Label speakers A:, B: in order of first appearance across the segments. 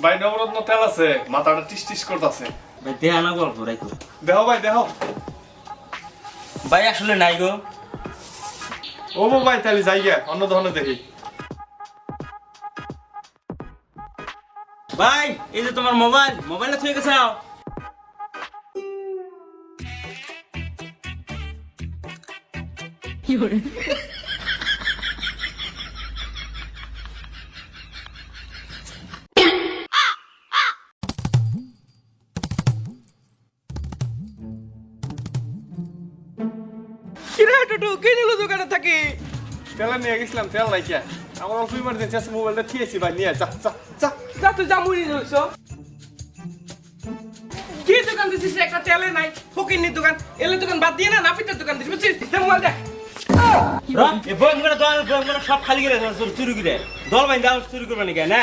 A: ভাই নবরত্ন তেল আছে মাথাটা টিস টিস করতেছে।
B: ভাই দেহা না গল্প রাখো
A: দেহ ভাই দেহ
B: ভাই আসলে নাই গো।
A: ও ভাই তাহলে যাই গে অন্য ধরনের দেখি।
B: ভাই এই যে তোমার মোবাইল মোবাইলে থুয়ে গেছে
C: কিরে নিলো দোকানে থাকি।
A: তেল নিয়ে গেছিলাম তেল নাই কে আমার অল্প ইমার্জেন্সি আছে মোবাইলটা থিয়েছি ভাই নিয়ে যা যা যা।
C: যা তুই জামুনি ধরছ। কি দোকান দিছিস একটা তেলে নাই ফকিরনির দোকান। এলে দোকান বাদ দিয়ে না নাপিতের দোকান দিছিস বুঝছিস? দে মোবাইল দেখ।
B: বয়ম করে দল বয়ম করে সব খালি করে চুরি করে। দল বাইন দাও চুরি করবে নাকি? না।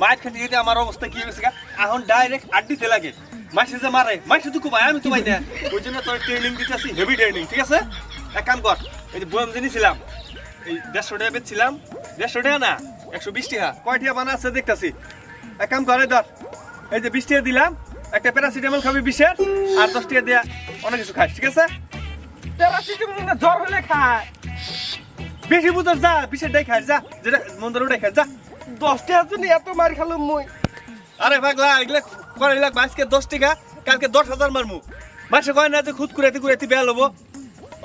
A: মায়ের খেতে খেতে আমার অবস্থা কি হয়েছে এখন ডাইরেক্ট আড্ডিতে লাগে। মাসে যে মারে মাসে তো কুমায় আমি তো ভাই দেয় ওই জন্য তোর ট্রেনিং দিতে আসি হেভি ট্রেনিং ঠিক আছে? এক কাম কর, এই যে বয়াম জেনেছিলাম এই দেড়শো টাকা বেচছিলাম, দেড়শো টাকা না, একশো বিশ টাকা, কয় বানা আছে দেখতাছি। এক কাম করে ধর, এই যে বিশ টাকা দিলাম, একটা প্যারাসিটামল খাবি বিশের, আর দশ টাকা দেয়া অনেক কিছু খাস, ঠিক আছে?
C: প্যারাসিটামল না জ্বর হলে খায়।
A: বেশি বুঝর যা, বিশের ডাই খাস, যা, যেটা মন্দির ওটাই খাস, যা।
C: দশটা জন্য এত মার খালো মই।
A: আরে পাগলা এগুলা করে এগুলা আজকে দশ টাকা কালকে দশ হাজার মারমু। মাসে কয় না যে খুদ কুড়াইতে কুড়াইতে বেয়া লবো।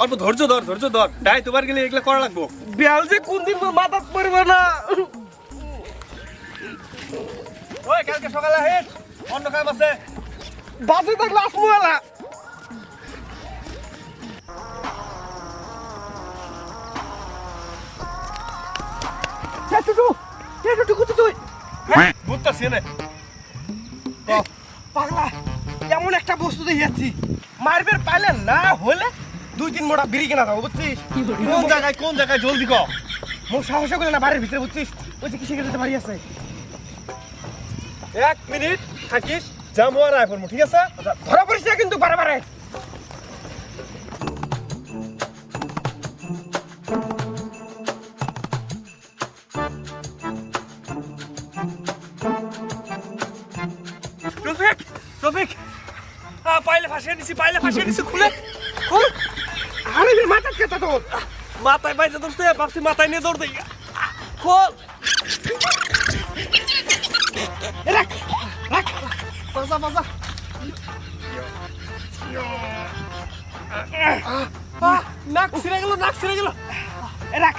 A: অল্প ধৈর্য ধর ধৈর্য ধর। ডাই তোমার গেলে এগুলা করা লাগবো।
C: বেয়াল যে কোন দিন মোর মাথাত পড়বে না।
A: ওই কালকে সকালে হেট অন্য কাম আছে।
C: বাজে থাকলে আসমুয়ালা টুটু টুটু কুতু তুই
A: বুঝতেছি না
C: পাগলা এমন একটা বস্তু দেখে যাচ্ছি মারবের পাইলে না হলে দুই তিন মোটা বিড়ি কেনা যাব বুঝছিস
A: কোন জায়গায় কোন জায়গায় জলদি কর
C: মোর সাহস করে না বাড়ির ভিতরে বুঝছিস ওই যে কিসে গেলে বাড়ি আছে
A: এক মিনিট থাকিস যাব আর আয় ঠিক আছে?
C: ধরা পড়িস না কিন্তু বারে বারে।
A: আহ, পাইলে ফাঁসিয়ে নিছি পাইলে ফাঁসিয়ে নিছি খুলে। খুল।
C: আরে মাথা কেতা তোর
A: মাথায় বাইরে ধরছে ভাবছি মাথায় নিয়ে দৌড় দেই। খোল।
C: রাখ রাখ।
A: বাজা বাজা। নাক ছিঁড়ে গেল নাক ছিঁড়ে গেল।
C: রাখ।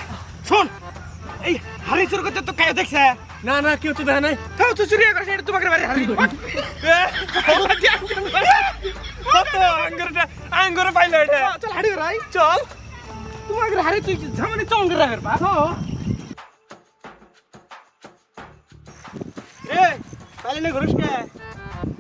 C: শোন এই হাড়ি চুর করতে তো কায়ো দেখছে?
A: না না কেউ তো দেখে নাই।
C: তাও তো চুরি করে এটা তোমাকে বাড়ি হাড়ি।
A: আঙ্গুরটা আঙ্গুরে পাইলো। এটা
C: চল হাড়ি রাই
A: চল।
C: তোমাকে হাড়ি তুই ঝামানি চঙ্গে রাখের বা
B: এ তাহলে নে ঘুরিস কে?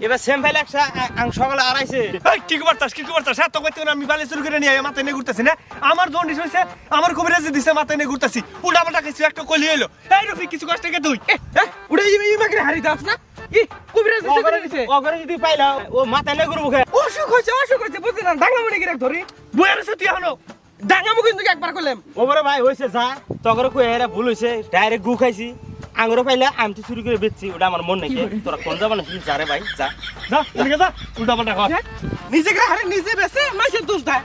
B: এবার সেম ফাইল একসা আং সকালে আড়াইছে
A: এই, কি করতাস কি করতাস? এত কইতে আমি বালি চুরি করে নিয়ে মাথায় নিয়ে ঘুরতেছি না? আমার জন্ডিস হইছে আমার কবিরাজি দিছে মাথায় নিয়ে ঘুরতেছি। উল্টা পাল্টা কিছু একটা কলি এলো এই রফিক কিছু কষ্ট কে তুই?
C: যাবে মাকে হাড়ি দাস না? ই কবিরাজ দিছে
B: অগরে যদি পাইলা ও মাথায় নে ঘুরবো
C: অসুখ হয়েছে অসুখ হয়েছে বুঝলি না? ডাঙ্গা মনে গিয়ে ধরি।
A: বইয়ের সাথে হলো
C: ডাঙ্গা মুখ কিন্তু একবার করলাম।
B: ওপরে ভাই হয়েছে যা তগরে কই এরা ভুল হয়েছে ডাইরেক্ট গু খাইছি। আঙুরে পাইলে আমি তো চুরি করে বেচছি ওটা আমার মন নাকি তোরা কোন যাবা না যা রে ভাই যা।
A: যা এদিকে যা উল্টা পাল্টা
C: নিজেকে হারে নিজে বেছে মাসের দোষ দেয়